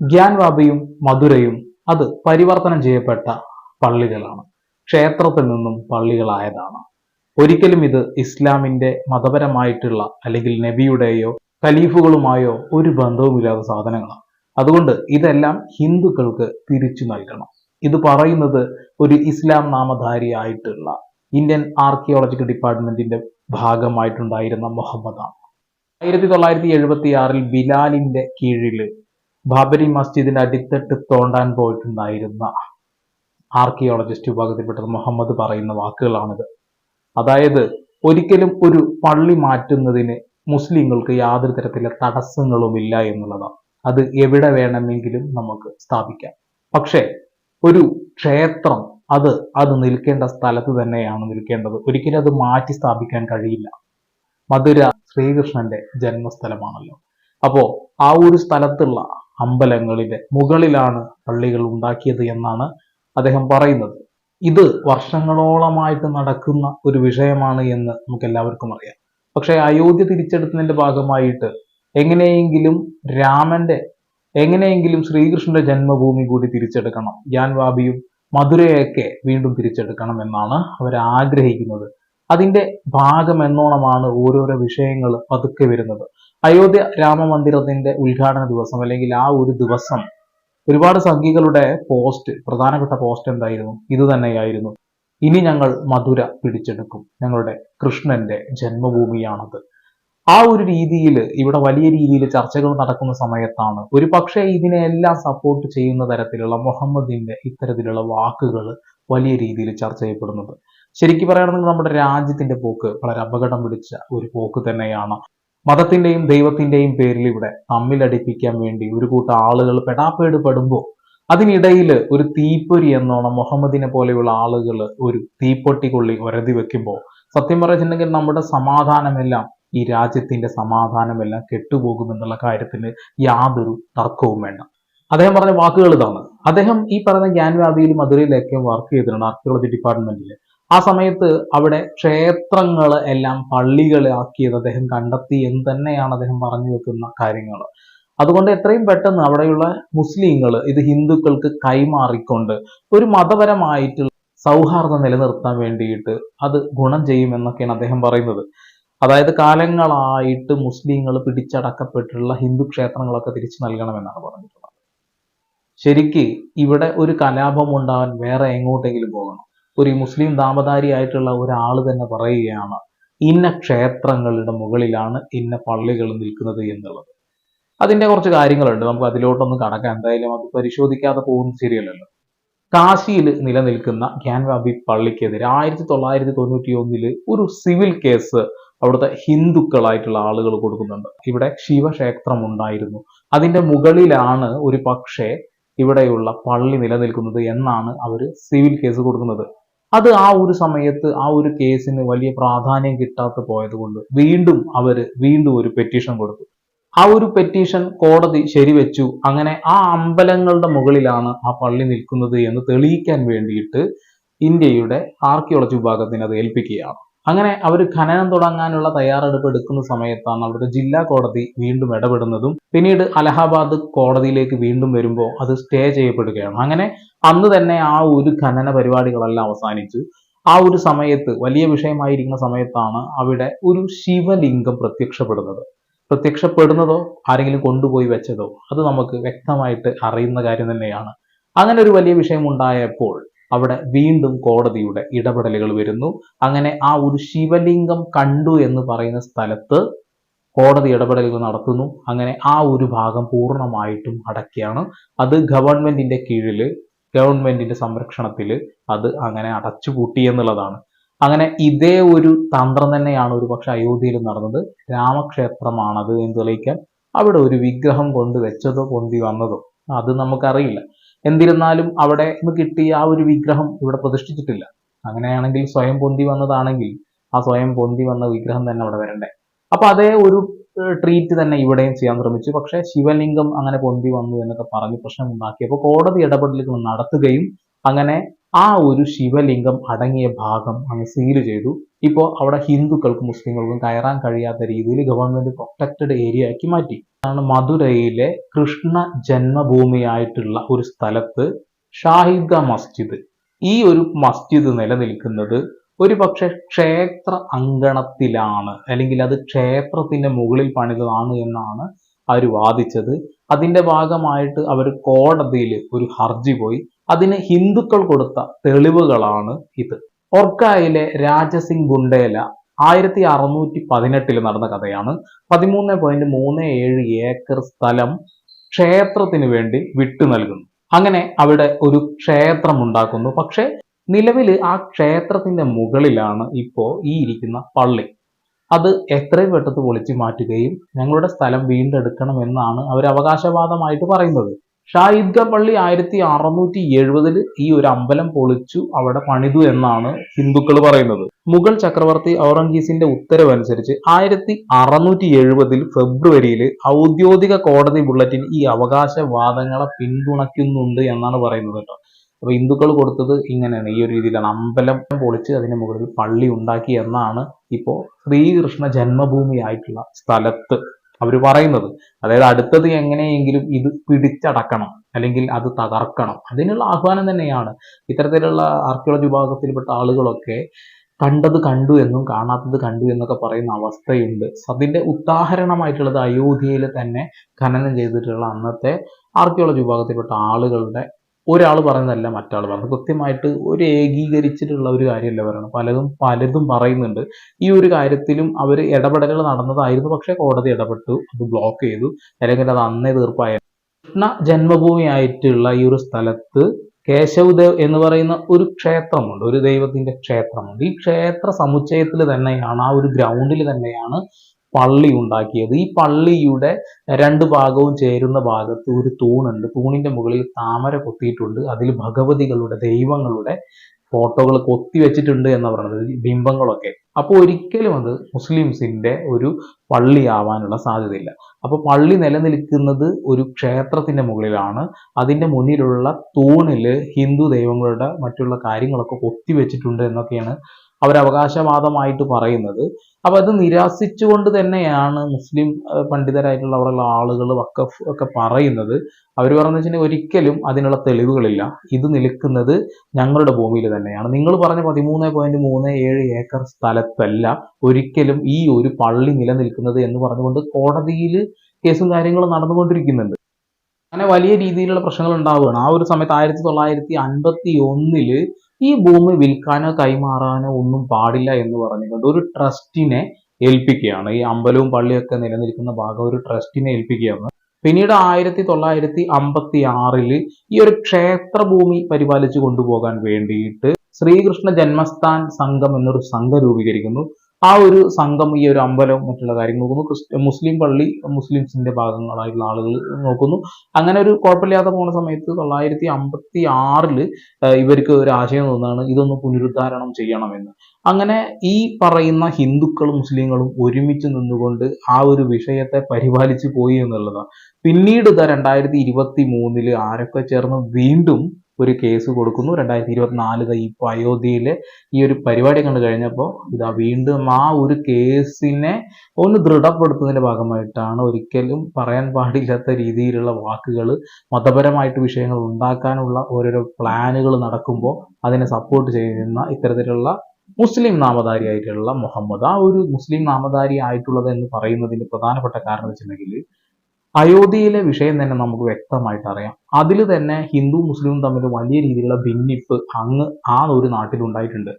ഗ്യാൻവാബിയും മധുരയും അത് പരിവർത്തനം ചെയ്യപ്പെട്ട പള്ളികളാണ്. ക്ഷേത്രത്തിൽ നിന്നും പള്ളികളായതാണ്. ഒരിക്കലും ഇത് ഇസ്ലാമിന്റെ മതപരമായിട്ടുള്ള അല്ലെങ്കിൽ നബിയുടെയോ ഖലീഫുകളുമായോ ഒരു ബന്ധവുമില്ലാത്ത സാധനങ്ങളാണ്. അതുകൊണ്ട് ഇതെല്ലാം ഹിന്ദുക്കൾക്ക് തിരിച്ചു നൽകണം. ഇത് പറയുന്നത് ഒരു ഇസ്ലാം നാമധാരിയായിട്ടുള്ള ഇന്ത്യൻ ആർക്കിയോളജിക്കൽ ഡിപ്പാർട്ട്മെന്റിന്റെ ഭാഗമായിട്ടുണ്ടായിരുന്ന മുഹമ്മദാണ്. ആയിരത്തി തൊള്ളായിരത്തി എഴുപത്തി ആറിൽ ബിലാലിന്റെ കീഴിൽ ബാബരി മസ്ജിദിന്റെ അടിത്തട്ട് തോണ്ടാൻ പോയിട്ടുണ്ടായിരുന്ന ആർക്കിയോളജിസ്റ്റ് വിഭാഗത്തിൽപ്പെട്ട മുഹമ്മദ് പറയുന്ന വാക്കുകളാണിത്. അതായത് ഒരിക്കലും ഒരു പള്ളി മാറ്റുന്നതിന് മുസ്ലിങ്ങൾക്ക് യാതൊരു തരത്തിലെ തടസ്സങ്ങളുമില്ല എന്നുള്ളതാണ്. അത് എവിടെ വേണമെങ്കിലും നമുക്ക് സ്ഥാപിക്കാം. പക്ഷേ ഒരു ക്ഷേത്രം അത് അത് നിൽക്കേണ്ട സ്ഥലത്ത് തന്നെയാണ് നിൽക്കേണ്ടത്. ഒരിക്കലും അത് മാറ്റി സ്ഥാപിക്കാൻ കഴിയില്ല. മധുര ശ്രീകൃഷ്ണന്റെ ജന്മസ്ഥലമാണല്ലോ. അപ്പോ ആ ഒരു സ്ഥലത്തുള്ള അമ്പലങ്ങളിലെ മുകളിലാണ് പള്ളികൾ ഉണ്ടാക്കിയത് എന്നാണ് അദ്ദേഹം പറയുന്നത്. ഇത് വർഷങ്ങളോളമായിട്ട് നടക്കുന്ന ഒരു വിഷയമാണ് എന്ന് നമുക്ക് എല്ലാവർക്കും അറിയാം. പക്ഷേ അയോധ്യ തിരിച്ചെടുത്തതിന്റെ ഭാഗമായിട്ട് എങ്ങനെയെങ്കിലും രാമന്റെ എങ്ങനെയെങ്കിലും ശ്രീകൃഷ്ണന്റെ ജന്മഭൂമി കൂടി തിരിച്ചെടുക്കണം യാൻവാബിയും മധുരയൊക്കെ വീണ്ടും തിരിച്ചെടുക്കണം എന്നാണ് അവർ ആഗ്രഹിക്കുന്നത്. അതിന്റെ ഭാഗം എന്നോണമാണ് ഓരോരോ വിഷയങ്ങൾ പതുക്കെ വരുന്നത്. അയോധ്യ രാമമന്ദിരത്തിന്റെ ഉദ്ഘാടന ദിവസം അല്ലെങ്കിൽ ആ ഒരു ദിവസം ഒരുപാട് സംഘികളുടെ പോസ്റ്റ് പ്രധാനപ്പെട്ട പോസ്റ്റ് എന്തായിരുന്നു? ഇത് തന്നെയായിരുന്നു. ഇനി ഞങ്ങൾ മധുര പിടിച്ചെടുക്കും. ഞങ്ങളുടെ കൃഷ്ണന്റെ ജന്മഭൂമിയാണത്. ആ ഒരു രീതിയിൽ ഇവിടെ വലിയ രീതിയിൽ ചർച്ചകൾ നടക്കുന്ന സമയത്താണ് ഒരു പക്ഷേ ഇതിനെല്ലാം സപ്പോർട്ട് ചെയ്യുന്ന തരത്തിലുള്ള മുഹമ്മദിന്റെ ഇത്തരത്തിലുള്ള വാക്കുകൾ വലിയ രീതിയിൽ ചർച്ച ചെയ്യപ്പെടുന്നത്. ശരിക്കും പറയുകയാണെങ്കിൽ നമ്മുടെ രാജ്യത്തിന്റെ പോക്ക് വളരെ അപകടം പിടിച്ച ഒരു പോക്ക് തന്നെയാണ്. മതത്തിന്റെയും ദൈവത്തിന്റെയും പേരിൽ ഇവിടെ തമ്മിലടിപ്പിക്കാൻ വേണ്ടി ഒരു കൂട്ടം ആളുകൾ പെടാപ്പേട് പെടുമ്പോൾ അതിനിടയിൽ ഒരു തീപ്പൊരി എന്നോണം മുഹമ്മദിനെ പോലെയുള്ള ആളുകൾ ഒരു തീപ്പൊട്ടി കൊള്ളി ഒരതി വെക്കുമ്പോൾ സത്യം പറഞ്ഞിട്ടുണ്ടെങ്കിൽ നമ്മുടെ സമാധാനമെല്ലാം ഈ രാജ്യത്തിന്റെ സമാധാനമെല്ലാം കെട്ടുപോകുമെന്നുള്ള കാര്യത്തിന് യാതൊരു തർക്കവും വേണ്ട. അദ്ദേഹം പറഞ്ഞ വാക്കുകൾ ഇതാണ്. അദ്ദേഹം ഈ പറഞ്ഞ ജ്ഞാൻവാദിയിൽ മധുരയിലൊക്കെ വർക്ക് ചെയ്തിട്ടുണ്ട് ആർക്കിയോളജി ഡിപ്പാർട്ട്മെന്റിൽ ആ സമയത്ത് അവിടെ ക്ഷേത്രങ്ങൾ എല്ലാം പള്ളികളാക്കിയത് അദ്ദേഹം കണ്ടെത്തി എന്ന് തന്നെയാണ് അദ്ദേഹം പറഞ്ഞു വെക്കുന്ന കാര്യങ്ങൾ അതുകൊണ്ട് എത്രയും പെട്ടെന്ന് അവിടെയുള്ള മുസ്ലിങ്ങൾ ഇത് ഹിന്ദുക്കൾക്ക് കൈമാറിക്കൊണ്ട് ഒരു മതപരമായിട്ടുള്ള സൗഹാർദ്ദം നിലനിർത്താൻ വേണ്ടിയിട്ട് അത് ഗുണം ചെയ്യുമെന്നൊക്കെയാണ് അദ്ദേഹം പറയുന്നത്. അതായത് കാലങ്ങളായിട്ട് മുസ്ലിങ്ങൾ പിടിച്ചടക്കപ്പെട്ടിട്ടുള്ള ഹിന്ദു ക്ഷേത്രങ്ങളൊക്കെ തിരിച്ചു നൽകണമെന്നാണ് പറഞ്ഞിട്ടുള്ളത്. ശരിക്ക് ഇവിടെ ഒരു കലാപം ഉണ്ടാവാൻ വേറെ എങ്ങോട്ടെങ്കിലും പോകണം. ഒരു മുസ്ലിം ദാമധാരിയായിട്ടുള്ള ഒരാൾ തന്നെ പറയുകയാണ് ഇന്ന ക്ഷേത്രങ്ങളുടെ മുകളിലാണ് ഇന്ന പള്ളികൾ നിൽക്കുന്നത് എന്നുള്ളത്. അതിന്റെ കുറച്ച് കാര്യങ്ങളുണ്ട് നമുക്ക് അതിലോട്ടൊന്നും കടക്കാം. എന്തായാലും അത് പരിശോധിക്കാതെ പോകുന്നത് ശരിയല്ലല്ലോ കാശിയിൽ നിലനിൽക്കുന്ന ഗ്യാൻവാബി പള്ളിക്കെതിരെ ആയിരത്തി തൊള്ളായിരത്തി തൊണ്ണൂറ്റി ഒന്നിൽ ഒരു സിവിൽ കേസ് അവിടുത്തെ ഹിന്ദുക്കളായിട്ടുള്ള ആളുകൾ കൊടുക്കുന്നുണ്ട്. ഇവിടെ ശിവക്ഷേത്രം ഉണ്ടായിരുന്നു. അതിന്റെ മുകളിലാണ് ഒരു പക്ഷേ ഇവിടെയുള്ള പള്ളി നിലനിൽക്കുന്നത് എന്നാണ് അവർ സിവിൽ കേസ് കൊടുക്കുന്നത്. അത് ആ ഒരു സമയത്ത് ആ ഒരു കേസിന് വലിയ പ്രാധാന്യം കിട്ടാത്ത പോയത് കൊണ്ട് വീണ്ടും അവർ വീണ്ടും ഒരു പെറ്റീഷൻ കൊടുത്തു. ആ ഒരു പെറ്റീഷൻ കോടതി ശരിവെച്ചു. അങ്ങനെ ആ അമ്പലങ്ങളുടെ മുകളിലാണ് ആ പള്ളി നിൽക്കുന്നത് എന്ന് തെളിയിക്കാൻ വേണ്ടിയിട്ട് ഇന്ത്യയുടെ ആർക്കിയോളജി വിഭാഗത്തിന് അത് ഏൽപ്പിക്കുകയാണ്. അങ്ങനെ അവർ ഖനനം തുടങ്ങാനുള്ള തയ്യാറെടുപ്പ് എടുക്കുന്ന സമയത്താണ് അവിടുത്തെ ജില്ലാ കോടതി വീണ്ടും ഇടപെടുന്നതും. പിന്നീട് അലഹാബാദ് കോടതിയിലേക്ക് വീണ്ടും വരുമ്പോൾ അത് സ്റ്റേ ചെയ്യപ്പെടുകയാണ്. അങ്ങനെ അന്ന് തന്നെ ആ ഒരു ഖനന പരിപാടികളെല്ലാം അവസാനിച്ചു. ആ ഒരു സമയത്ത് വലിയ വിഷയമായിരിക്കുന്ന സമയത്താണ് അവിടെ ഒരു ശിവലിംഗം പ്രത്യക്ഷപ്പെടുന്നത്. പ്രത്യക്ഷപ്പെടുന്നതോ ആരെങ്കിലും കൊണ്ടുപോയി വെച്ചതോ അത് നമുക്ക് വ്യക്തമായിട്ട് അറിയുന്ന കാര്യം തന്നെയാണ്. അങ്ങനെ ഒരു വലിയ വിഷയം ഉണ്ടായപ്പോൾ അവിടെ വീണ്ടും കോടതിയുടെ ഇടപെടലുകൾ വരുന്നു. അങ്ങനെ ആ ഒരു ശിവലിംഗം കണ്ടു എന്ന് പറയുന്ന സ്ഥലത്ത് കോടതി ഇടപെടലുകൾ നടത്തുന്നു. അങ്ങനെ ആ ഒരു ഭാഗം പൂർണമായിട്ടും അടക്കിയാണ് അത് ഗവൺമെന്റിന്റെ കീഴിൽ ഗവൺമെന്റിന്റെ സംരക്ഷണത്തിൽ അത് അങ്ങനെ അടച്ചുപൂട്ടി എന്നുള്ളതാണ്. അങ്ങനെ ഇതേ ഒരു തന്ത്രം തന്നെയാണ് ഒരു പക്ഷെ അയോധ്യയിൽ നടന്നത്. രാമക്ഷേത്രമാണത് എന്ന് തെളിയിക്കാൻ അവിടെ ഒരു വിഗ്രഹം കൊണ്ട് വെച്ചതോ പൊന്തി വന്നതോ അത് നമുക്കറിയില്ല. എന്നിരുന്നാലും അവിടെ നിന്ന് കിട്ടിയ ആ ഒരു വിഗ്രഹം ഇവിടെ പ്രതിഷ്ഠിച്ചിട്ടില്ല. അങ്ങനെയാണെങ്കിൽ സ്വയം പൊന്തി വന്നതാണെങ്കിൽ ആ സ്വയം പൊന്തി വന്ന വിഗ്രഹം തന്നെ അവിടെ വരണ്ടേ. അപ്പൊ അതേ ഒരു ട്രീറ്റ് തന്നെ ഇവിടെയും ചെയ്യാൻ ശ്രമിച്ചു. പക്ഷേ ശിവലിംഗം അങ്ങനെ പൊന്തി വന്നു എന്നൊക്കെ പറഞ്ഞ് പ്രശ്നം ഉണ്ടാക്കിയപ്പോൾ കോടതി ഇടപെടലുകൾ നടത്തുകയും അങ്ങനെ ആ ഒരു ശിവലിംഗം അടങ്ങിയ ഭാഗം അങ്ങ് സീൽ ചെയ്തു. ഇപ്പോൾ അവിടെ ഹിന്ദുക്കൾക്കും മുസ്ലിങ്ങൾക്കും കയറാൻ കഴിയാത്ത രീതിയിൽ ഗവൺമെന്റ് പ്രൊട്ടക്റ്റഡ് ഏരിയ ആക്കി മാറ്റി. ആണ് മധുരയിലെ കൃഷ്ണ ജന്മഭൂമിയായിട്ടുള്ള ഒരു സ്ഥലത്ത് ഷാഹിദ മസ്ജിദ്. ഈ ഒരു മസ്ജിദ് നിലനിൽക്കുന്നത് ഒരു പക്ഷെ ക്ഷേത്ര അങ്കണത്തിലാണ് അല്ലെങ്കിൽ അത് ക്ഷേത്രത്തിന്റെ മുകളിൽ പണിതതാണ് എന്നാണ് അവർ വാദിച്ചത്. അതിന്റെ ഭാഗമായിട്ട് അവർ കോടതിയിൽ ഒരു ഹർജി പോയി. അതിന് ഹിന്ദുക്കൾ കൊടുത്ത തെളിവുകളാണ് ഇത്. ഒർക്കായിലെ രാജസിംഗ് ഗുണ്ടേല ആയിരത്തി അറുന്നൂറ്റി പതിനെട്ടിൽ നടന്ന കഥയാണ്. പതിമൂന്ന് പോയിന്റ് മൂന്ന് ഏഴ് ഏക്കർ സ്ഥലം ക്ഷേത്രത്തിന് വേണ്ടി വിട്ടു നൽകുന്നു. അങ്ങനെ അവിടെ ഒരു ക്ഷേത്രം ഉണ്ടാക്കുന്നു പക്ഷെ നിലവിൽ ആ ക്ഷേത്രത്തിന്റെ മുകളിലാണ് ഇപ്പോൾ ഈ ഇരിക്കുന്ന പള്ളി. അത് എത്രയും പെട്ടെന്ന് പൊളിച്ചു മാറ്റുകയും ഞങ്ങളുടെ സ്ഥലം വീണ്ടെടുക്കണം എന്നാണ് അവർ അവകാശവാദമായിട്ട് പറയുന്നത്. ഷാഹിദ്ഗ പള്ളി ആയിരത്തി അറുന്നൂറ്റി എഴുപതിൽ ഈ ഒരു അമ്പലം പൊളിച്ചു അവിടെ പണിതു എന്നാണ് ഹിന്ദുക്കൾ പറയുന്നത്. മുഗൾ ചക്രവർത്തി ഔറംഗീസിന്റെ ഉത്തരവനുസരിച്ച് ആയിരത്തി അറുന്നൂറ്റി എഴുപതിൽ ഫെബ്രുവരിയിൽ ഔദ്യോഗിക കോടതി ബുള്ളറ്റിൻ ഈ അവകാശവാദങ്ങളെ പിന്തുണയ്ക്കുന്നുണ്ട് എന്നാണ് പറയുന്നത് കേട്ടോ. അപ്പൊ ഹിന്ദുക്കൾ കൊടുത്തത് ഇങ്ങനെയാണ്. ഈ ഒരു രീതിയിലാണ്. അമ്പലം പൊളിച്ച് അതിന് മുകളിൽ പള്ളി ഉണ്ടാക്കി എന്നാണ് ഇപ്പോ ശ്രീകൃഷ്ണ ജന്മഭൂമിയായിട്ടുള്ള സ്ഥലത്ത് അവർ പറയുന്നത്. അതായത് അടുത്തത് എങ്ങനെയെങ്കിലും ഇത് പിടിച്ചടക്കണം. അല്ലെങ്കിൽ അത് തകർക്കണം. അതിനുള്ള ആഹ്വാനം തന്നെയാണ്. ഇത്തരത്തിലുള്ള ആർക്കിയോളജി വിഭാഗത്തിൽപ്പെട്ട ആളുകളൊക്കെ കണ്ടത് കണ്ടു എന്നും കാണാത്തത് കണ്ടു എന്നൊക്കെ പറയുന്ന അവസ്ഥയുണ്ട്. അതിന്റെ ഉദാഹരണമായിട്ടുള്ളത് അയോധ്യയിൽ തന്നെ ഖനനം ചെയ്തിട്ടുള്ള അന്നത്തെ ആർക്കിയോളജി വിഭാഗത്തിൽപ്പെട്ട ആളുകളുടെ ഒരാൾ പറയുന്നതല്ല മറ്റാൾ പറയുന്നത്. കൃത്യമായിട്ട് ഒരു ഏകീകരിച്ചിട്ടുള്ള ഒരു കാര്യമല്ല പറയുന്നത് പലതും പലതും പറയുന്നുണ്ട്. ഈ ഒരു കാര്യത്തിലും അവർ ഇടപെടലുകൾ നടന്നതായിരുന്നു. പക്ഷേ കോടതി ഇടപെട്ടു അത് ബ്ലോക്ക് ചെയ്തു. അല്ലെങ്കിൽ അത് അന്നേ തീർപ്പായ. കൃഷ്ണ ജന്മഭൂമിയായിട്ടുള്ള ഈ ഒരു സ്ഥലത്ത് കേശവദേവ് എന്ന് പറയുന്ന ഒരു ക്ഷേത്രമുണ്ട്. ഒരു ദൈവത്തിന്റെ ക്ഷേത്രമുണ്ട്. ഈ ക്ഷേത്ര സമുച്ചയത്തിൽ തന്നെയാണ് ആ ഒരു ഗ്രൗണ്ടിൽ തന്നെയാണ് പള്ളി ഉണ്ടാക്കിയത്. ഈ പള്ളിയുടെ രണ്ട് ഭാഗവും ചേരുന്ന ഭാഗത്ത് ഒരു തൂണുണ്ട്. തൂണിന്റെ മുകളിൽ താമര കൊത്തിയിട്ടുണ്ട്. അതിൽ ഭഗവതികളുടെ ദൈവങ്ങളുടെ ഫോട്ടോകൾ കൊത്തി വെച്ചിട്ടുണ്ട് എന്ന് പറയുന്നത് ബിംബങ്ങളൊക്കെ. അപ്പോൾ ഒരിക്കലും അത് മുസ്ലിംസിന്റെ ഒരു പള്ളി ആവാനുള്ള സാധ്യതയില്ല. അപ്പോൾ പള്ളി നിലനിൽക്കുന്നത് ഒരു ക്ഷേത്രത്തിന്റെ മുകളിലാണ്. അതിന്റെ മുന്നിലുള്ള തൂണിൽ ഹിന്ദു ദൈവങ്ങളുടെ മറ്റുള്ള കാര്യങ്ങളൊക്കെ കൊത്തി വെച്ചിട്ടുണ്ട് എന്നൊക്കെയാണ് അവർ അവകാശവാദമായിട്ട് പറയുന്നത്. അപ്പൊ അത് നിരാശിച്ചുകൊണ്ട് തന്നെയാണ് മുസ്ലിം പണ്ഡിതരായിട്ടുള്ള അവിടെയുള്ള ആളുകൾ വക്കഫ് ഒക്കെ പറയുന്നത്. അവർ പറഞ്ഞു വെച്ചാൽ ഒരിക്കലും അതിനുള്ള തെളിവുകളില്ല. ഇത് നിൽക്കുന്നത് ഞങ്ങളുടെ ഭൂമിയിൽ തന്നെയാണ്. നിങ്ങൾ പറഞ്ഞ പതിമൂന്ന് പോയിന്റ് മൂന്ന് ഏഴ് ഏക്കർ സ്ഥലത്തല്ല ഒരിക്കലും ഈ ഒരു പള്ളി നിലനിൽക്കുന്നത് എന്ന് പറഞ്ഞുകൊണ്ട് കോടതിയിൽ കേസും കാര്യങ്ങളും നടന്നുകൊണ്ടിരിക്കുന്നുണ്ട്. അങ്ങനെ വലിയ രീതിയിലുള്ള പ്രശ്നങ്ങൾ ഉണ്ടാവുകയാണ്. ആ ഒരു സമയത്ത് ആയിരത്തി തൊള്ളായിരത്തി അൻപത്തി ഒന്നിൽ ഈ ഭൂമി വിൽക്കാനോ കൈമാറാനോ ഒന്നും പാടില്ല എന്ന് പറഞ്ഞുകൊണ്ട് ഒരു ട്രസ്റ്റിനെ ഏൽപ്പിക്കുകയാണ്. ഈ അമ്പലവും പള്ളിയൊക്കെ നിലനിൽക്കുന്ന ഭാഗം ഒരു ട്രസ്റ്റിനെ ഏൽപ്പിക്കുകയാണ്. പിന്നീട് ആയിരത്തി തൊള്ളായിരത്തി അമ്പത്തി ആറിൽ ഈ ഒരു ക്ഷേത്രഭൂമി പരിപാലിച്ചു കൊണ്ടുപോകാൻ വേണ്ടിയിട്ട് ശ്രീകൃഷ്ണ ജന്മസ്ഥാൻ സംഘം എന്നൊരു സംഘം രൂപീകരിക്കുന്നു. ആ ഒരു സംഘം ഈ ഒരു അമ്പലം മറ്റുള്ള കാര്യങ്ങൾ നോക്കുന്നു. മുസ്ലിം പള്ളി മുസ്ലിംസിന്റെ ഭാഗങ്ങളായിട്ടുള്ള ആളുകൾ നോക്കുന്നു. അങ്ങനെ ഒരു കുഴപ്പമില്ലാതെ പോകുന്ന സമയത്ത് തൊള്ളായിരത്തി അമ്പത്തി ആറിൽ ഇവർക്ക് ഒരു ആശയം തോന്നുകയാണ് ഇതൊന്ന് പുനരുദ്ധാരണം ചെയ്യണമെന്ന്. അങ്ങനെ ഈ പറയുന്ന ഹിന്ദുക്കളും മുസ്ലിങ്ങളും ഒരുമിച്ച് നിന്നുകൊണ്ട് ആ ഒരു വിഷയത്തെ പരിപാലിച്ചു പോയി എന്നുള്ളതാണ്. പിന്നീട് ഇതാ രണ്ടായിരത്തി ഇരുപത്തി മൂന്നിൽ ആരൊക്കെ ചേർന്ന് വീണ്ടും ഒരു കേസ് കൊടുക്കുന്നു. രണ്ടായിരത്തി ഇരുപത്തിനാലിൽ ഇപ്പോൾ അയോധ്യയിലെ ഈ ഒരു പരിപാടി കണ്ടു കഴിഞ്ഞപ്പോൾ ഇതാ വീണ്ടും ആ ഒരു കേസിനെ ഒന്ന് ദൃഢപ്പെടുത്തുന്നതിന്റെ ഭാഗമായിട്ടാണ് ഒരിക്കലും പറയാൻ പാടില്ലാത്ത രീതിയിലുള്ള വാക്കുകൾ മതപരമായിട്ട് വിഷയങ്ങൾ ഉണ്ടാക്കാനുള്ള ഓരോരോ പ്ലാനുകൾ നടക്കുമ്പോൾ അതിനെ സപ്പോർട്ട് ചെയ്യുന്ന ഇത്തരത്തിലുള്ള മുസ്ലിം നാമധാരിയായിട്ടുള്ള മുഹമ്മദ്. ആ ഒരു മുസ്ലിം നാമധാരി ആയിട്ടുള്ളത് എന്ന് പറയുന്നതിന് പ്രധാനപ്പെട്ട കാരണം വെച്ചിട്ടുണ്ടെങ്കിൽ അയോധ്യയിലെ വിഷയം തന്നെ നമുക്ക് വ്യക്തമായിട്ട് അറിയാം. അതിൽ തന്നെ ഹിന്ദു മുസ്ലിം തമ്മിൽ വലിയ രീതിയിലുള്ള ഭിന്നിപ്പ് അങ്ങ് ആ ഒരു നാട്ടിലുണ്ടായിട്ടുണ്ട്.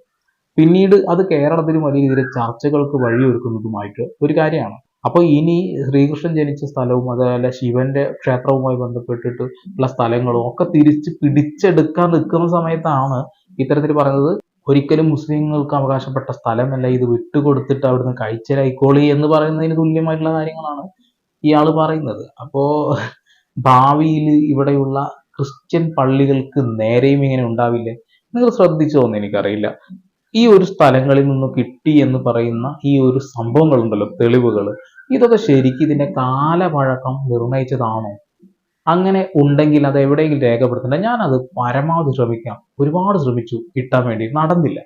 പിന്നീട് അത് കേരളത്തിലും വലിയ രീതിയിൽ ചർച്ചകൾക്ക് വഴിയൊരുക്കുന്നതുമായിട്ട് ഒരു കാര്യമാണ്. അപ്പോൾ ഇനി ശ്രീകൃഷ്ണൻ ജനിച്ച സ്ഥലവും അതുപോലെ ശിവന്റെ ക്ഷേത്രവുമായി ബന്ധപ്പെട്ടിട്ട് ഉള്ള സ്ഥലങ്ങളും ഒക്കെ തിരിച്ച് പിടിച്ചെടുക്കാൻ നിൽക്കുന്ന സമയത്താണ് ഇത്തരത്തിൽ പറയുന്നത് ഒരിക്കലും മുസ്ലിങ്ങൾക്ക് അവകാശപ്പെട്ട സ്ഥലമല്ല ഇത് വിട്ടുകൊടുത്തിട്ട് അവിടുന്ന് കഴിച്ചലായിക്കോളി എന്ന് പറയുന്നതിന് തുല്യമായിട്ടുള്ള കാര്യങ്ങളാണ്. ഇയാൾ പറയുന്നത്. അപ്പോ ഭാവിയിൽ ഇവിടെയുള്ള ക്രിസ്ത്യൻ പള്ളികൾക്ക് നേരെയും ഇങ്ങനെ ഉണ്ടാവില്ലേ? നിങ്ങൾ ശ്രദ്ധിച്ചോ എന്ന് എനിക്കറിയില്ല. ഈ ഒരു സ്ഥലങ്ങളിൽ നിന്ന് കിട്ടി എന്ന് പറയുന്ന ഈ ഒരു സംഭവങ്ങളുണ്ടല്ലോ തെളിവുകൾ ഇതൊക്കെ ശരിക്കും ഇതിന്റെ കാലപഴക്കം നിർണയിച്ചതാണോ? അങ്ങനെ ഉണ്ടെങ്കിൽ അത് എവിടെയെങ്കിലും രേഖപ്പെടുത്തണ്ട. ഞാൻ അത് പരമാവധി ശ്രമിക്കാം. ഒരുപാട് ശ്രമിച്ചു കിട്ടാൻ വേണ്ടി. നടന്നില്ല.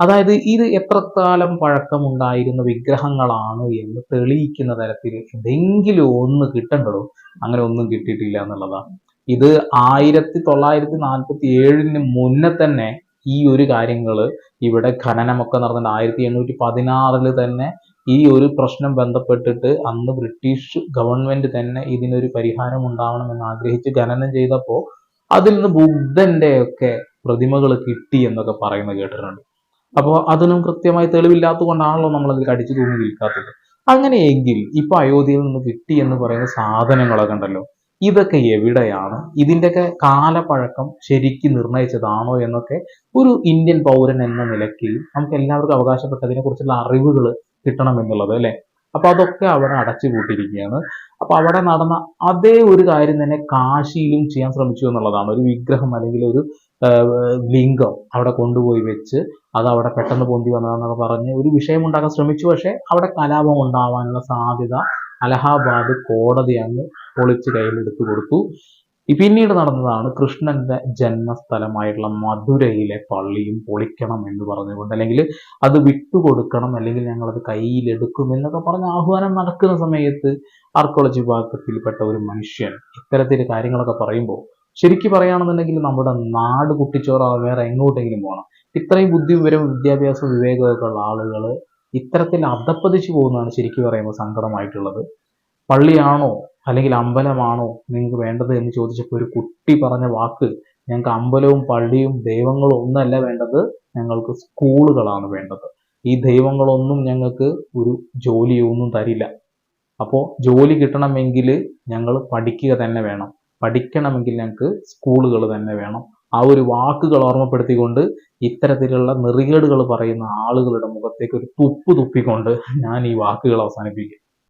അതായത് ഇത് എത്ര കാലം പഴക്കമുണ്ടായിരുന്ന വിഗ്രഹങ്ങളാണ് എന്ന് തെളിയിക്കുന്ന തരത്തിൽ എന്തെങ്കിലും ഒന്ന് കിട്ടണ്ടോ അങ്ങനെ ഒന്നും കിട്ടിയിട്ടില്ല എന്നുള്ളതാണ് ഇത് ആയിരത്തി തൊള്ളായിരത്തി നാൽപ്പത്തി ഏഴിന് മുന്നേ തന്നെ ഈ ഒരു കാര്യങ്ങൾ ഇവിടെ ഖനനമൊക്കെ നടന്നിട്ട് ആയിരത്തി എണ്ണൂറ്റി പതിനാറിൽ തന്നെ ഈ ഒരു പ്രശ്നം ബന്ധപ്പെട്ടിട്ട് അന്ന് ബ്രിട്ടീഷ് ഗവൺമെന്റ് തന്നെ ഇതിനൊരു പരിഹാരം ഉണ്ടാവണമെന്ന് ആഗ്രഹിച്ച് ഖനനം ചെയ്തപ്പോൾ അതിൽ നിന്ന് ബുദ്ധന്റെ ഒക്കെ പ്രതിമകൾ കിട്ടി എന്നൊക്കെ പറയുന്നത് കേട്ടിട്ടുണ്ട്. അപ്പോൾ അതിനും കൃത്യമായി തെളിവില്ലാത്തതുകൊണ്ടാണല്ലോ നമ്മൾ അതിൽ കടിച്ചു തൂങ്ങി നിൽക്കാത്തത്. അങ്ങനെയെങ്കിൽ ഇപ്പൊ അയോധ്യയിൽ നിന്ന് കിട്ടി എന്ന് പറയുന്ന സാധനങ്ങളൊക്കെ ഉണ്ടല്ലോ ഇതൊക്കെ എവിടെയാണ്? ഇതിന്റെയൊക്കെ കാലപ്പഴക്കം ശരിക്കും നിർണയിച്ചതാണോ എന്നൊക്കെ ഒരു ഇന്ത്യൻ പൗരൻ എന്ന നിലയ്ക്ക് നമുക്ക് എല്ലാവർക്കും അവകാശപ്പെട്ടതിനെ കുറിച്ചുള്ള അറിവുകൾ കിട്ടണം എന്നുള്ളത് അല്ലെ? അപ്പൊ അതൊക്കെ അവിടെ അടച്ചു കൂട്ടിയിരിക്കുകയാണ് അപ്പൊ അവിടെ നടന്ന അതേ ഒരു കാര്യം തന്നെ കാശിയിലും ചെയ്യാൻ ശ്രമിച്ചു എന്നുള്ളതാണ്. ഒരു വിഗ്രഹം അല്ലെങ്കിൽ ഒരു ലിംഗം അവിടെ കൊണ്ടുപോയി വെച്ച് അത് അവിടെ പെട്ടെന്ന് പൊന്തി വന്നതെന്നൊക്കെ പറഞ്ഞ് ഒരു വിഷയം ഉണ്ടാക്കാൻ ശ്രമിച്ചു. പക്ഷേ അവിടെ കലാപം ഉണ്ടാവാനുള്ള സാധ്യത അലഹാബാദ് കോടതി അങ്ങ് പൊളിച്ച് കയ്യിലെടുത്തു കൊടുത്തു. പിന്നീട് നടന്നതാണ് കൃഷ്ണന്റെ ജന്മസ്ഥലമായിട്ടുള്ള മധുരയിലെ പള്ളിയും പൊളിക്കണം എന്ന് പറഞ്ഞുകൊണ്ട് അല്ലെങ്കിൽ അത് വിട്ടുകൊടുക്കണം അല്ലെങ്കിൽ ഞങ്ങളത് കയ്യിലെടുക്കും എന്നൊക്കെ പറഞ്ഞ് ആഹ്വാനം നടക്കുന്ന സമയത്ത് ആർക്കോളജി വിഭാഗത്തിൽപ്പെട്ട ഒരു മനുഷ്യൻ ഇത്തരത്തിൽ കാര്യങ്ങളൊക്കെ പറയുമ്പോൾ ശരിക്കും പറയുകയാണെന്നുണ്ടെങ്കിൽ നമ്മുടെ നാട് കുട്ടിച്ചോറോ വേറെ എങ്ങോട്ടെങ്കിലും പോകണം ഇത്രയും ബുദ്ധി വിവരം വിദ്യാഭ്യാസ വിവേകമൊക്കെ ഉള്ള ആളുകൾ ഇത്തരത്തിൽ അധപ്പതിച്ചു പോകുന്നതാണ് ശരിക്കും പറയുമ്പോൾ സങ്കടമായിട്ടുള്ളത്. പള്ളിയാണോ അല്ലെങ്കിൽ അമ്പലമാണോ നിങ്ങൾക്ക് വേണ്ടത് എന്ന് ചോദിച്ചപ്പോൾ ഒരു കുട്ടി പറഞ്ഞ വാക്ക് ഞങ്ങൾക്ക് അമ്പലവും പള്ളിയും ദൈവങ്ങളും ഒന്നല്ല വേണ്ടത് ഞങ്ങൾക്ക് സ്കൂളുകളാണ് വേണ്ടത്. ഈ ദൈവങ്ങളൊന്നും ഞങ്ങൾക്ക് ഒരു ജോലിയൊന്നും തരില്ല. അപ്പോൾ ജോലി കിട്ടണമെങ്കിൽ ഞങ്ങൾ പഠിക്കുക തന്നെ വേണം. പഠിക്കണമെങ്കിൽ ഞങ്ങൾക്ക് സ്കൂളുകൾ തന്നെ വേണം. ആ ഒരു വാക്കുകൾ ഓർമ്മപ്പെടുത്തിക്കൊണ്ട് ഇത്തരത്തിലുള്ള നെറികേടുകൾ പറയുന്ന ആളുകളുടെ മുഖത്തേക്ക് ഒരു തുപ്പ് തുപ്പിക്കൊണ്ട് ഞാൻ ഈ വാക്കുകൾ അവസാനിപ്പിക്കും.